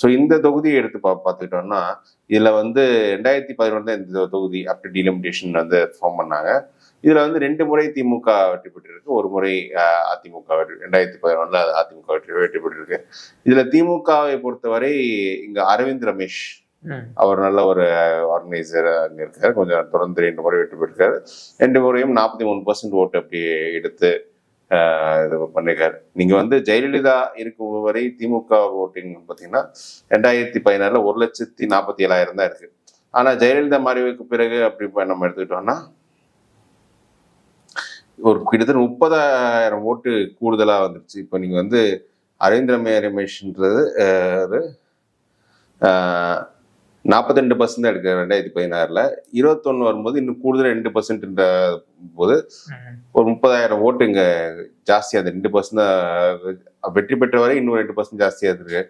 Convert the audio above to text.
So இந்த தொகுதியை எடுத்து பா பார்த்துக்கிட்டோம்னா இதுல வந்து ரெண்டாயிரத்தி பதினொன்று தான் இந்த தொகுதி ஆஃப்டர் டிலிமிட்டேஷன் வந்து ஃபார்ம் பண்ணாங்க. இதுல வந்து ரெண்டு முறை திமுக வெற்றி பெற்றிருக்கு. ஒரு முறை அதிமுக வெற்றி ரெண்டாயிரத்தி பதினொன்றுல அதிமுக வெற்றி வெற்றி பெற்றிருக்கு. இதுல திமுகவை பொறுத்தவரை இங்க அரவிந்த் ரமேஷ். அவர் நல்ல ஒரு ஆர்கனைசர் அங்க இருக்காரு. கொஞ்சம் தொடர்ந்து ரெண்டு முறை வெற்றி பெற்றிருக்காரு. ரெண்டு முறையும் நாற்பத்தி மூணு பர்சன்ட் ஓட்டு அப்படி எடுத்து இது பண்ணிருக்காரு. நீங்க வந்து ஜெயலலிதா இருக்கும் வரை திமுக ஓட்டிங் பார்த்தீங்கன்னா ரெண்டாயிரத்தி பதினாறுல ஒரு லட்சத்தி நாற்பத்தி ஏழாயிரம் தான் இருக்கு. ஆனா ஜெயலலிதா மறைவுக்கு பிறகு அப்படி நம்ம எடுத்துக்கிட்டோம்னா ஒரு கிட்டத்தட்ட முப்பதாயிரம் ஓட்டு கூடுதலா வந்துருச்சு. இப்போ நீங்க வந்து அரவிந்த் ரமே ரமேஷ்ன்றது நாற்பத்தி ரெண்டு பர்சன்ட் எடுக்க ரெண்டாயிரத்தி பதினாறுல. இருபத்தொன்னு வரும்போது இன்னும் கூடுதல் ரெண்டு பர்சன்ட்ன்ற போது. ஒரு முப்பதாயிரம் ஓட்டு இங்க ஜாஸ்தியா ரெண்டு பர்சன்ட் வெற்றி பெற்ற வரை இன்னும் ரெண்டு பர்சன்ட் ஜாஸ்தியா இருக்கு.